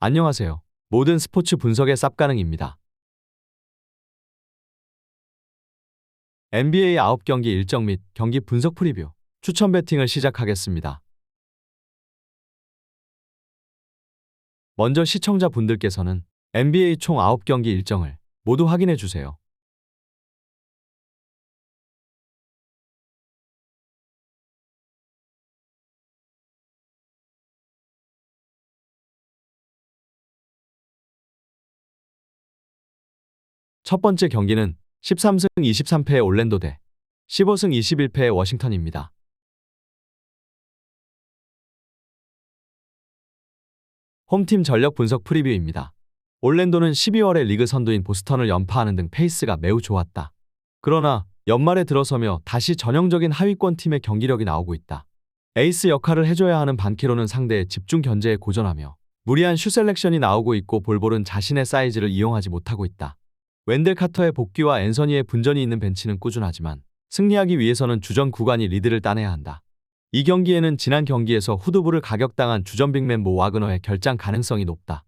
안녕하세요. 모든 스포츠 분석의 쌉가능입니다. NBA 9경기 일정 및 경기 분석 프리뷰 추천 배팅을 시작하겠습니다. 먼저 시청자분들께서는 NBA 총 9경기 일정을 모두 확인해 주세요. 첫 번째 경기는 13승 23패의 올랜도 대 15승 21패의 워싱턴입니다. 홈팀 전력 분석 프리뷰입니다. 올랜도는 12월에 리그 선두인 보스턴을 연파하는 등 페이스가 매우 좋았다. 그러나 연말에 들어서며 다시 전형적인 하위권 팀의 경기력이 나오고 있다. 에이스 역할을 해줘야 하는 반키로는 상대의 집중 견제에 고전하며 무리한 슈 셀렉션이 나오고 있고 볼볼은 자신의 사이즈를 이용하지 못하고 있다. 웬델 카터의 복귀와 앤서니의 분전이 있는 벤치는 꾸준하지만 승리하기 위해서는 주전 구간이 리드를 따내야 한다. 이 경기에는 지난 경기에서 후두부를 가격당한 주전 빅맨 모 와그너의 결장 가능성이 높다.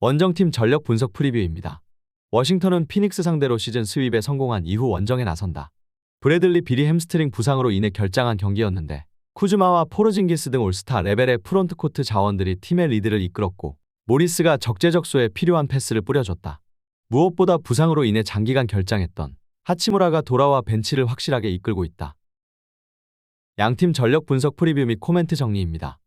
원정팀 전력 분석 프리뷰입니다. 워싱턴은 피닉스 상대로 시즌 스윕에 성공한 이후 원정에 나선다. 브래들리 비리 햄스트링 부상으로 인해 결장한 경기였는데 쿠즈마와 포르징기스 등 올스타 레벨의 프론트코트 자원들이 팀의 리드를 이끌었고 모리스가 적재적소에 필요한 패스를 뿌려줬다. 무엇보다 부상으로 인해 장기간 결장했던 하치무라가 돌아와 벤치를 확실하게 이끌고 있다. 양팀 전력 분석 프리뷰 및 코멘트 정리입니다.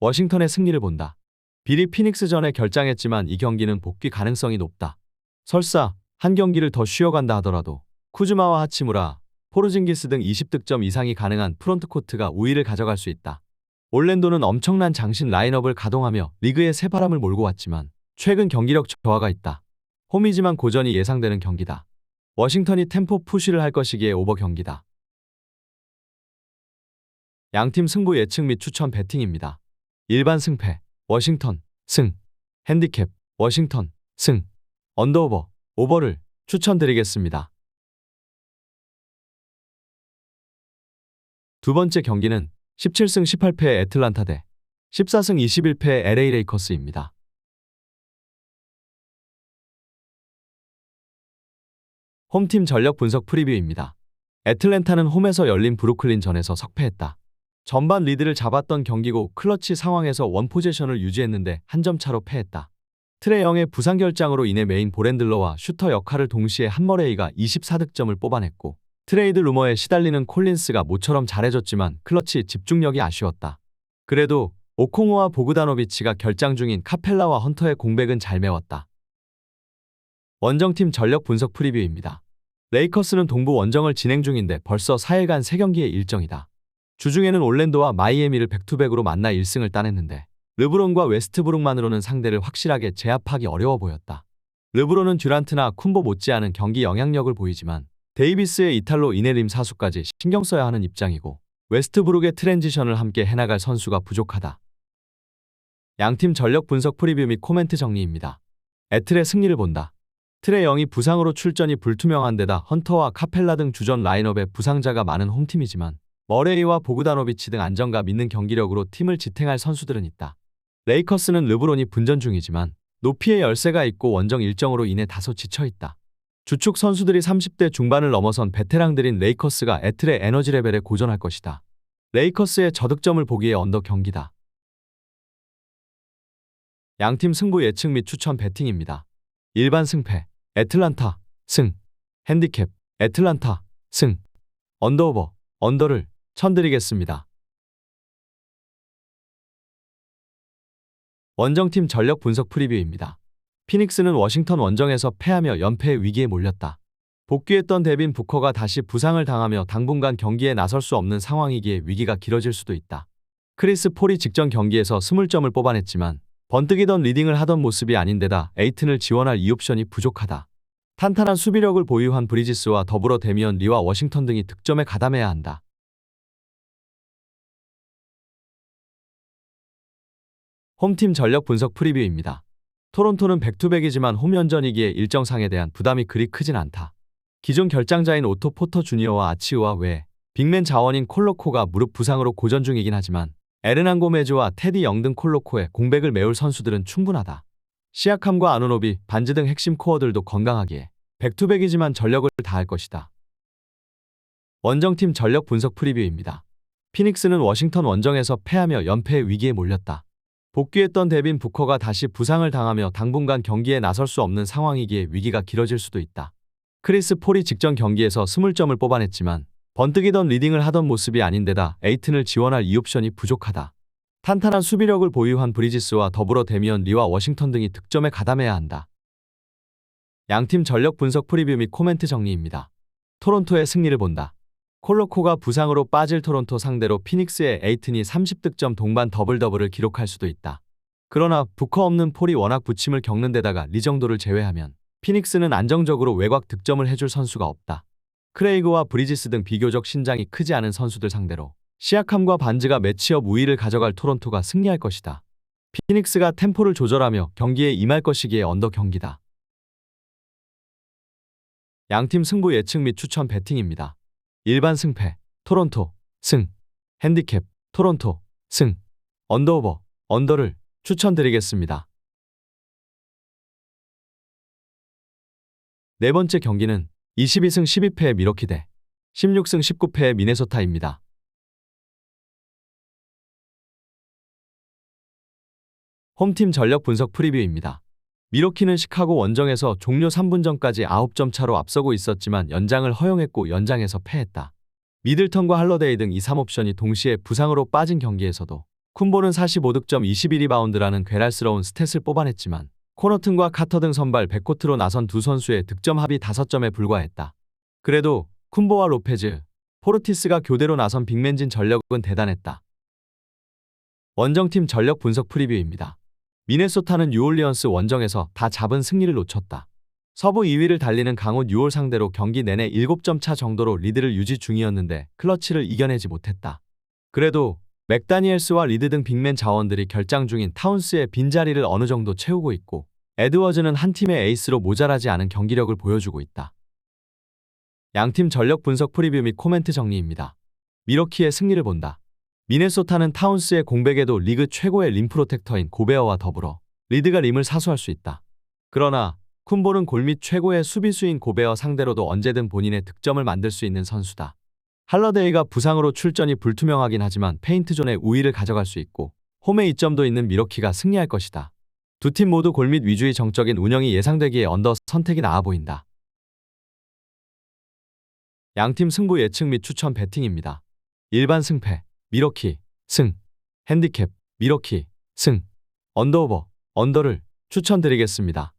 워싱턴의 승리를 본다. 비리 피닉스 전에 결장했지만 이 경기는 복귀 가능성이 높다. 설사 한 경기를 더 쉬어간다 하더라도 쿠즈마와 하치무라, 포르징기스 등 20득점 이상이 가능한 프론트코트가 우위를 가져갈 수 있다. 올랜도는 엄청난 장신 라인업을 가동하며 리그에 새바람을 몰고 왔지만 최근 경기력 저하가 있다. 홈이지만 고전이 예상되는 경기다. 워싱턴이 템포 푸시를 할 것이기에 오버 경기다. 양팀 승부 예측 및 추천 배팅입니다. 일반 승패, 워싱턴, 승, 핸디캡, 워싱턴, 승, 언더오버, 오버를 추천드리겠습니다. 두 번째 경기는 17승 18패의 애틀란타 대 14승 21패의 LA 레이커스입니다. 홈팀 전력 분석 프리뷰입니다. 애틀랜타는 홈에서 열린 브루클린 전에서 석패했다. 전반 리드를 잡았던 경기고 클러치 상황에서 원 포지션을 유지했는데 한 점 차로 패했다. 트레 영의 부상 결장으로 인해 메인 보렌들러와 슈터 역할을 동시에 한머레이가 24득점을 뽑아냈고 트레이드 루머에 시달리는 콜린스가 모처럼 잘해줬지만 클러치 집중력이 아쉬웠다. 그래도 오콩오와 보그다노비치가 결장 중인 카펠라와 헌터의 공백은 잘 메웠다. 원정팀 전력 분석 프리뷰입니다. 레이커스는 동부 원정을 진행 중인데 벌써 4일간 3경기의 일정이다. 주중에는 올랜도와 마이애미를 백투백으로 만나 1승을 따냈는데 르브론과 웨스트브룩만으로는 상대를 확실하게 제압하기 어려워 보였다. 르브론은 듀란트나 쿤보 못지않은 경기 영향력을 보이지만 데이비스의 이탈로 이네림 사수까지 신경 써야 하는 입장이고 웨스트브룩의 트랜지션을 함께 해나갈 선수가 부족하다. 양팀 전력 분석 프리뷰 및 코멘트 정리입니다. 애틀의 승리를 본다. 트레 영이 부상으로 출전이 불투명한 데다 헌터와 카펠라 등 주전 라인업에 부상자가 많은 홈팀이지만 머레이와 보그다노비치 등 안정감 있는 경기력으로 팀을 지탱할 선수들은 있다. 레이커스는 르브론이 분전 중이지만 높이의 열세가 있고 원정 일정으로 인해 다소 지쳐있다. 주축 선수들이 30대 중반을 넘어선 베테랑들인 레이커스가 애틀의 에너지 레벨에 고전할 것이다. 레이커스의 저득점을 보기에 언더 경기다. 양팀 승부 예측 및 추천 배팅입니다. 일반 승패, 애틀란타, 승, 핸디캡, 애틀란타, 승, 언더오버, 언더를 천드리겠습니다. 원정팀 전력 분석 프리뷰입니다. 피닉스는 워싱턴 원정에서 패하며 연패의 위기에 몰렸다. 복귀했던 데빈 부커가 다시 부상을 당하며 당분간 경기에 나설 수 없는 상황이기에 위기가 길어질 수도 있다. 크리스 폴이 직전 경기에서 20점을 뽑아냈지만 번뜩이던 리딩을 하던 모습이 아닌데다 에이튼을 지원할 이 옵션이 부족하다. 탄탄한 수비력을 보유한 브리지스와 더불어 데미언 리와 워싱턴 등이 득점에 가담해야 한다. 홈팀 전력 분석 프리뷰입니다. 토론토는 백투백이지만 홈연전이기에 일정상에 대한 부담이 그리 크진 않다. 기존 결장자인 오토 포터 주니어와 아치우와 외 빅맨 자원인 콜로코가 무릎 부상으로 고전 중이긴 하지만 에르난 고메즈와 테디 영 등 콜로코의 공백을 메울 선수들은 충분하다. 시아캄과 아누노비, 반즈 등 핵심 코어들도 건강하기에 백투백이지만 전력을 다할 것이다. 원정팀 전력 분석 프리뷰입니다. 피닉스는 워싱턴 원정에서 패하며 연패의 위기에 몰렸다. 복귀했던 데빈 부커가 다시 부상을 당하며 당분간 경기에 나설 수 없는 상황이기에 위기가 길어질 수도 있다. 크리스 폴이 직전 경기에서 20점을 뽑아냈지만 번뜩이던 리딩을 하던 모습이 아닌데다 에이튼을 지원할 이 옵션이 부족하다. 탄탄한 수비력을 보유한 브리지스와 더불어 데미언 리와 워싱턴 등이 득점에 가담해야 한다. 양팀 전력 분석 프리뷰 및 코멘트 정리입니다. 토론토의 승리를 본다. 콜로코가 부상으로 빠질 토론토 상대로 피닉스의 에이튼이 30득점 동반 더블 더블을 기록할 수도 있다. 그러나 부커 없는 폴이 워낙 부침을 겪는 데다가 리 정도를 제외하면 피닉스는 안정적으로 외곽 득점을 해줄 선수가 없다. 크레이그와 브리지스 등 비교적 신장이 크지 않은 선수들 상대로 시아캄과 반즈가 매치업 우위를 가져갈 토론토가 승리할 것이다. 피닉스가 템포를 조절하며 경기에 임할 것이기에 언더 경기다. 양팀 승부 예측 및 추천 배팅입니다. 일반 승패, 토론토, 승, 핸디캡, 토론토, 승, 언더오버, 언더를 추천드리겠습니다. 네 번째 경기는 22승 12패의 미러키 대 16승 19패의 미네소타입니다. 홈팀 전력 분석 프리뷰입니다. 미러키는 시카고 원정에서 종료 3분 전까지 9점 차로 앞서고 있었지만 연장을 허용했고 연장에서 패했다. 미들턴과 할러데이 등 2, 3옵션이 동시에 부상으로 빠진 경기에서도 쿤보는 45득점 21리바운드라는 괴랄스러운 스탯을 뽑아냈지만 코너튼과 카터 등 선발 백코트로 나선 두 선수의 득점 합이 5점에 불과했다. 그래도 쿤보와 로페즈, 포르티스가 교대로 나선 빅맨진 전력은 대단했다. 원정팀 전력 분석 프리뷰입니다. 미네소타는 뉴올리언스 원정에서 다 잡은 승리를 놓쳤다. 서부 2위를 달리는 강호 뉴올 상대로 경기 내내 7점 차 정도로 리드를 유지 중이었는데 클러치를 이겨내지 못했다. 그래도 맥다니엘스와 리드 등 빅맨 자원들이 결장 중인 타운스의 빈자리를 어느 정도 채우고 있고 에드워즈는 한 팀의 에이스로 모자라지 않은 경기력을 보여주고 있다. 양팀 전력 분석 프리뷰 및 코멘트 정리입니다. 미러키의 승리를 본다. 미네소타는 타운스의 공백에도 리그 최고의 림 프로텍터인 고베어와 더불어 리드가 림을 사수할 수 있다. 그러나 쿤볼은 골밑 최고의 수비수인 고베어 상대로도 언제든 본인의 득점을 만들 수 있는 선수다. 할러데이가 부상으로 출전이 불투명하긴 하지만 페인트존의 우위를 가져갈 수 있고 홈에 이점도 있는 미러키가 승리할 것이다. 두 팀 모두 골밑 위주의 정적인 운영이 예상되기에 언더 선택이 나아 보인다. 양팀 승부 예측 및 추천 배팅입니다. 일반 승패, 미러키, 승, 핸디캡, 미러키, 승, 언더오버, 언더를 추천드리겠습니다.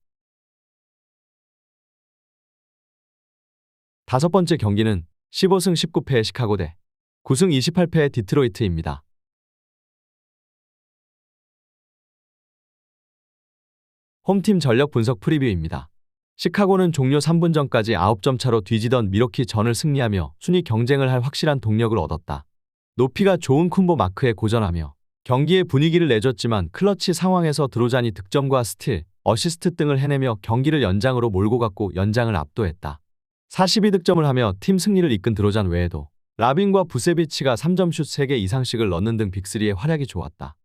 다섯 번째 경기는 15승 19패의 시카고 대 9승 28패의 디트로이트입니다. 홈팀 전력 분석 프리뷰입니다. 시카고는 종료 3분 전까지 9점 차로 뒤지던 미러키 전을 승리하며 순위 경쟁을 할 확실한 동력을 얻었다. 높이가 좋은 쿤보 마크에 고전하며 경기의 분위기를 내줬지만 클러치 상황에서 드로잔이 득점과 스틸, 어시스트 등을 해내며 경기를 연장으로 몰고 갔고 연장을 압도했다. 42득점을 하며 팀 승리를 이끈 드로잔 외에도 라빈과 부세비치가 3점슛 3개 이상씩을 넣는 등 빅3의 활약이 좋았다.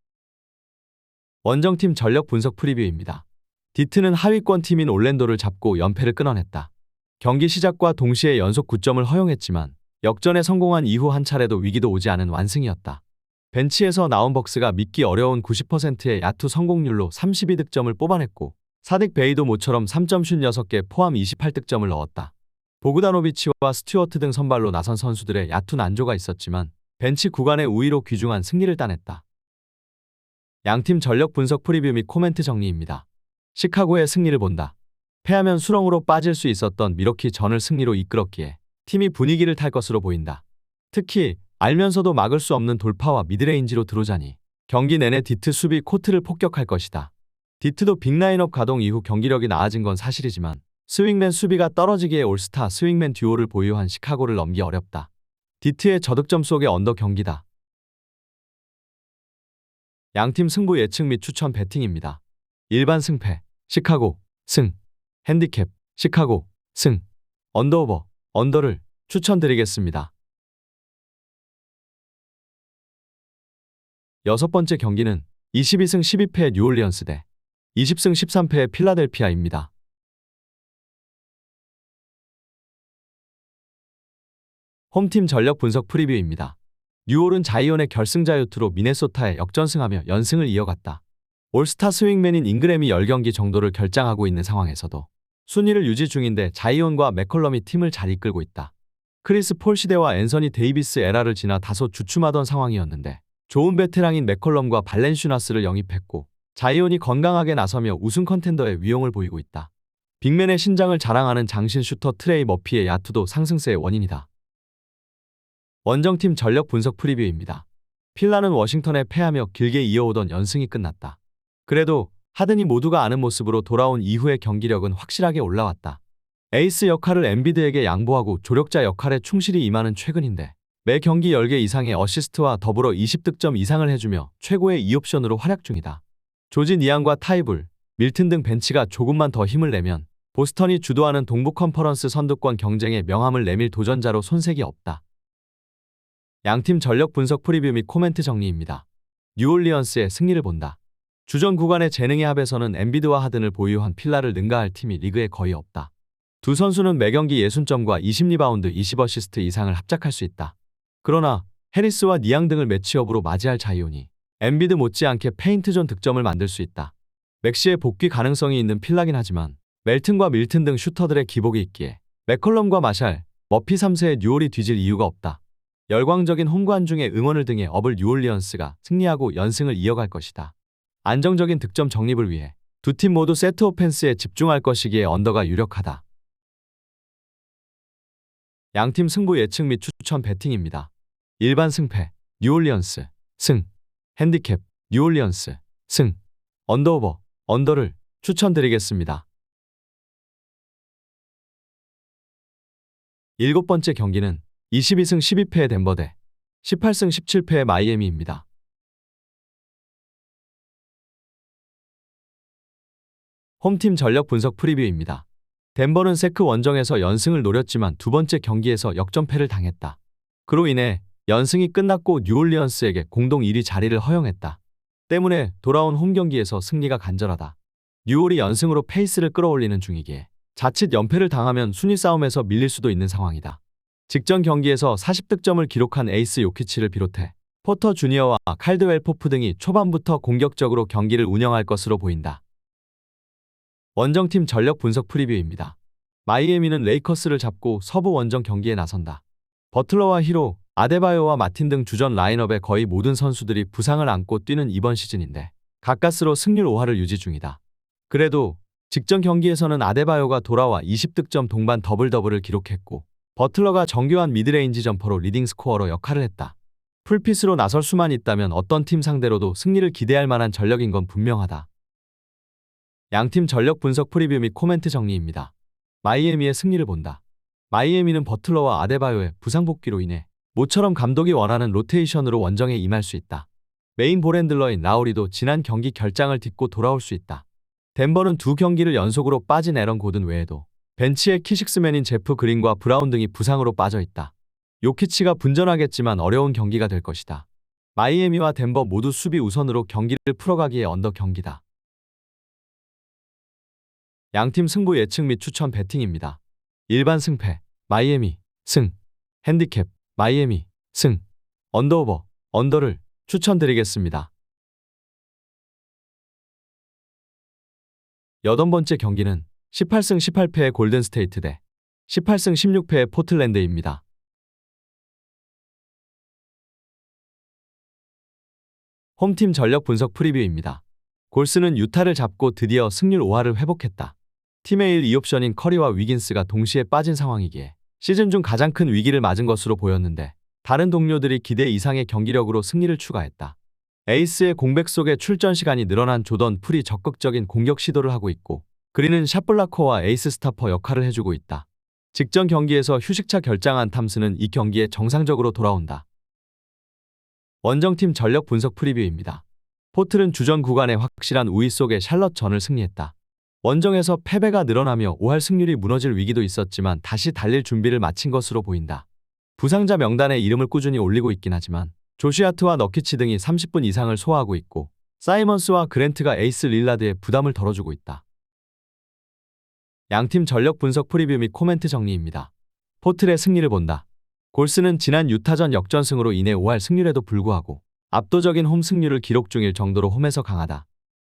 원정팀 전력 분석 프리뷰입니다. 디트는 하위권 팀인 올랜도를 잡고 연패를 끊어냈다. 경기 시작과 동시에 연속 9점을 허용했지만 역전에 성공한 이후 한 차례도 위기도 오지 않은 완승이었다. 벤치에서 나온 벅스가 믿기 어려운 90%의 야투 성공률로 32득점을 뽑아냈고 사딕 베이도 모처럼 3점슛 6개 포함 28득점을 넣었다. 보그다노비치와 스튜어트 등 선발로 나선 선수들의 얕은 안조가 있었지만 벤치 구간의 우위로 귀중한 승리를 따냈다. 양팀 전력 분석 프리뷰 및 코멘트 정리입니다. 시카고의 승리를 본다. 패하면 수렁으로 빠질 수 있었던 미러키 전을 승리로 이끌었기에 팀이 분위기를 탈 것으로 보인다. 특히 알면서도 막을 수 없는 돌파와 미드레인지로 들어오자니 경기 내내 디트 수비 코트를 폭격할 것이다. 디트도 빅라인업 가동 이후 경기력이 나아진 건 사실이지만 스윙맨 수비가 떨어지기에 올스타 스윙맨 듀오를 보유한 시카고를 넘기 어렵다. 디트의 저득점 속의 언더 경기다. 양팀 승부 예측 및 추천 배팅입니다. 일반 승패, 시카고, 승, 핸디캡, 시카고, 승, 언더오버, 언더를 추천드리겠습니다. 여섯 번째 경기는 22승 12패의 뉴올리언스 대 20승 13패의 필라델피아입니다. 홈팀 전력 분석 프리뷰입니다. 뉴올은 자이온의 결승자유투로 미네소타에 역전승하며 연승을 이어갔다. 올스타 스윙맨인 잉그램이 10경기 정도를 결장하고 있는 상황에서도 순위를 유지 중인데 자이온과 맥컬럼이 팀을 잘 이끌고 있다. 크리스 폴 시대와 앤서니 데이비스 에라를 지나 다소 주춤하던 상황이었는데 좋은 베테랑인 맥컬럼과 발렌슈나스를 영입했고 자이온이 건강하게 나서며 우승 컨텐더의 위용을 보이고 있다. 빅맨의 신장을 자랑하는 장신 슈터 트레이 머피의 야투도 상승세의 원인이다. 원정팀 전력 분석 프리뷰입니다. 필라는 워싱턴에 패하며 길게 이어오던 연승이 끝났다. 그래도 하든이 모두가 아는 모습으로 돌아온 이후의 경기력은 확실하게 올라왔다. 에이스 역할을 엠비드에게 양보하고 조력자 역할에 충실히 임하는 최근인데 매 경기 10개 이상의 어시스트와 더불어 20득점 이상을 해주며 최고의 2옵션으로 활약 중이다. 조지 니안과 타이블, 밀튼 등 벤치가 조금만 더 힘을 내면 보스턴이 주도하는 동부 컨퍼런스 선두권 경쟁에 명함을 내밀 도전자로 손색이 없다. 양팀 전력 분석 프리뷰 및 코멘트 정리입니다. 뉴올리언스의 승리를 본다. 주전 구간의 재능의 합에서는 엠비드와 하든을 보유한 필라를 능가할 팀이 리그에 거의 없다. 두 선수는 매경기 60점과 20리바운드 20어시스트 이상을 합작할 수 있다. 그러나 해리스와 니앙 등을 매치업으로 맞이할 자이온이 엠비드 못지않게 페인트존 득점을 만들 수 있다. 맥시의 복귀 가능성이 있는 필라긴 하지만 멜튼과 밀튼 등 슈터들의 기복이 있기에 맥컬럼과 마샬, 머피 3세의 뉴올이 뒤질 이유가 없다. 열광적인 홈관 중에 응원을 등해 업을 뉴올리언스가 승리하고 연승을 이어갈 것이다. 안정적인 득점 정립을 위해 두 팀 모두 세트 오펜스에 집중할 것이기에 언더가 유력하다. 양팀 승부 예측 및 추천 배팅입니다. 일반 승패 뉴올리언스 승 핸디캡 뉴올리언스 승 언더오버 언더를 추천드리겠습니다. 일곱 번째 경기는 22승 12패의 덴버 대 18승 17패의 마이애미입니다. 홈팀 전력 분석 프리뷰입니다. 덴버는 세크 원정에서 연승을 노렸지만 두 번째 경기에서 역전패를 당했다. 그로 인해 연승이 끝났고 뉴올리언스에게 공동 1위 자리를 허용했다. 때문에 돌아온 홈 경기에서 승리가 간절하다. 뉴올이 연승으로 페이스를 끌어올리는 중이기에 자칫 연패를 당하면 순위 싸움에서 밀릴 수도 있는 상황이다. 직전 경기에서 40득점을 기록한 에이스 요키치를 비롯해 포터 주니어와 칼드웰 포프 등이 초반부터 공격적으로 경기를 운영할 것으로 보인다. 원정팀 전력 분석 프리뷰입니다. 마이애미는 레이커스를 잡고 서부 원정 경기에 나선다. 버틀러와 히로, 아데바요와 마틴 등 주전 라인업의 거의 모든 선수들이 부상을 안고 뛰는 이번 시즌인데 가까스로 승률 5할을 유지 중이다. 그래도 직전 경기에서는 아데바요가 돌아와 20득점 동반 더블 더블을 기록했고 버틀러가 정교한 미드레인지 점퍼로 리딩 스코어로 역할을 했다. 풀핏으로 나설 수만 있다면 어떤 팀 상대로도 승리를 기대할 만한 전력인 건 분명하다. 양팀 전력 분석 프리뷰 및 코멘트 정리입니다. 마이애미의 승리를 본다. 마이애미는 버틀러와 아데바요의 부상 복귀로 인해 모처럼 감독이 원하는 로테이션으로 원정에 임할 수 있다. 메인 볼핸들러인 라우리도 지난 경기 결장을 딛고 돌아올 수 있다. 덴버는 두 경기를 연속으로 빠진 에런 고든 외에도 벤치에 키식스맨인 제프 그린과 브라운 등이 부상으로 빠져 있다. 요키치가 분전하겠지만 어려운 경기가 될 것이다. 마이애미와 덴버 모두 수비 우선으로 경기를 풀어가기에 언더 경기다. 양팀 승부 예측 및 추천 배팅입니다. 일반 승패 마이애미 승 핸디캡 마이애미 승 언더오버 언더를 추천드리겠습니다. 여덟 번째 경기는 18승 18패의 골든스테이트 대 18승 16패의 포틀랜드입니다. 홈팀 전력 분석 프리뷰입니다. 골스는 유타를 잡고 드디어 승률 5할을 회복했다. 팀의 1, 2옵션인 커리와 위긴스가 동시에 빠진 상황이기에 시즌 중 가장 큰 위기를 맞은 것으로 보였는데 다른 동료들이 기대 이상의 경기력으로 승리를 추가했다. 에이스의 공백 속에 출전 시간이 늘어난 조던 풀이 적극적인 공격 시도를 하고 있고 그리는 샷블라커와 에이스 스타퍼 역할을 해주고 있다. 직전 경기에서 휴식차 결장한 탐스는 이 경기에 정상적으로 돌아온다. 원정팀 전력 분석 프리뷰입니다. 포틀은 주전 구간의 확실한 우위 속에 샬럿 전을 승리했다. 원정에서 패배가 늘어나며 5할 승률이 무너질 위기도 있었지만 다시 달릴 준비를 마친 것으로 보인다. 부상자 명단에 이름을 꾸준히 올리고 있긴 하지만 조시아트와 너키치 등이 30분 이상을 소화하고 있고 사이먼스와 그랜트가 에이스 릴라드의 부담을 덜어주고 있다. 양팀 전력 분석 프리뷰 및 코멘트 정리입니다. 포틀의 승리를 본다. 골스는 지난 유타전 역전승으로 인해 5할 승률에도 불구하고 압도적인 홈 승률을 기록 중일 정도로 홈에서 강하다.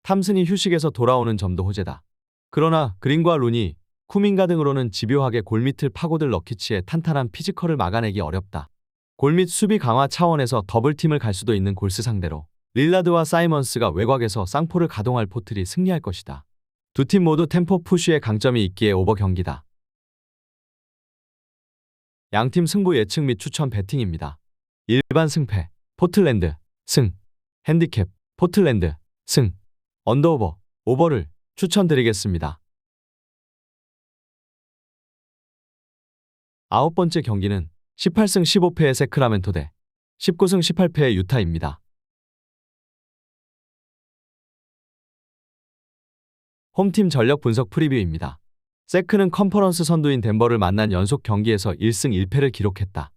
탐슨이 휴식에서 돌아오는 점도 호재다. 그러나 그린과 루니, 쿠민가 등으로는 집요하게 골밑을 파고들 러키치의 탄탄한 피지컬을 막아내기 어렵다. 골밑 수비 강화 차원에서 더블팀을 갈 수도 있는 골스 상대로 릴라드와 사이먼스가 외곽에서 쌍포를 가동할 포틀이 승리할 것이다. 두 팀 모두 템포 푸쉬의 강점이 있기에 오버 경기다. 양팀 승부 예측 및 추천 배팅입니다. 일반 승패, 포틀랜드, 승, 핸디캡, 포틀랜드, 승, 언더오버, 오버를 추천드리겠습니다. 아홉 번째 경기는 18승 15패의 세크라멘토 대 19승 18패의 유타입니다. 홈팀 전력 분석 프리뷰입니다. 세크는 컨퍼런스 선두인 덴버를 만난 연속 경기에서 1승 1패를 기록했다.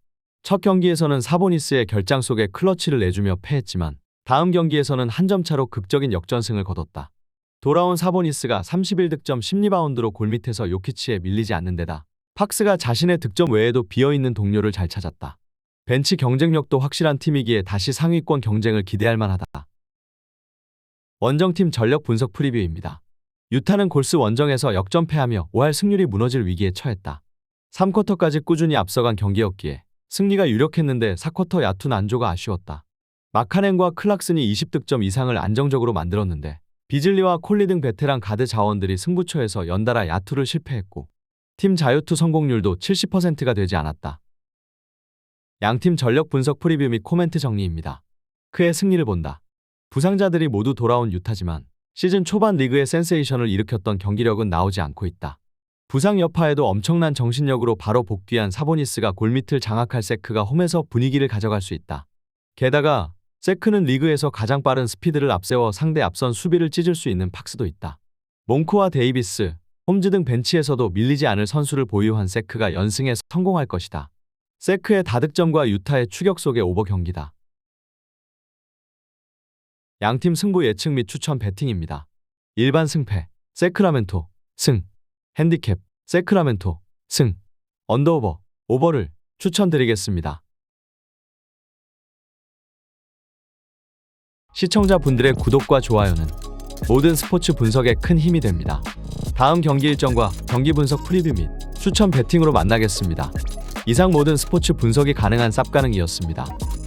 첫 경기에서는 사보니스의 결장 속에 클러치를 내주며 패했지만 다음 경기에서는 한 점 차로 극적인 역전승을 거뒀다. 돌아온 사보니스가 31득점 10리바운드로 골밑에서 요키치에 밀리지 않는 데다 팍스가 자신의 득점 외에도 비어있는 동료를 잘 찾았다. 벤치 경쟁력도 확실한 팀이기에 다시 상위권 경쟁을 기대할 만하다. 원정팀 전력 분석 프리뷰입니다. 유타는 골스 원정에서 역전패하며 5할 승률이 무너질 위기에 처했다. 3쿼터까지 꾸준히 앞서간 경기였기에 승리가 유력했는데 4쿼터 야투 난조가 아쉬웠다. 마카넨과 클락슨이 20득점 이상을 안정적으로 만들었는데 비즐리와 콜리 등 베테랑 가드 자원들이 승부처에서 연달아 야투를 실패했고 팀 자유투 성공률도 70%가 되지 않았다. 양팀 전력 분석 프리뷰 및 코멘트 정리입니다. 그의 승리를 본다. 부상자들이 모두 돌아온 유타지만 시즌 초반 리그의 센세이션을 일으켰던 경기력은 나오지 않고 있다. 부상 여파에도 엄청난 정신력으로 바로 복귀한 사보니스가 골밑을 장악할 세크가 홈에서 분위기를 가져갈 수 있다. 게다가 세크는 리그에서 가장 빠른 스피드를 앞세워 상대 앞선 수비를 찢을 수 있는 팍스도 있다. 몽크와 데이비스, 홈즈 등 벤치에서도 밀리지 않을 선수를 보유한 세크가 연승에 성공할 것이다. 세크의 다득점과 유타의 추격 속의 오버 경기다. 양팀 승부 예측 및 추천 배팅입니다. 일반 승패, 세크라멘토, 승, 핸디캡, 세크라멘토, 승, 언더오버, 오버를 추천드리겠습니다. 시청자분들의 구독과 좋아요는 모든 스포츠 분석에 큰 힘이 됩니다. 다음 경기 일정과 경기 분석 프리뷰 및 추천 배팅으로 만나겠습니다. 이상 모든 스포츠 분석이 가능한 쌉가능이었습니다.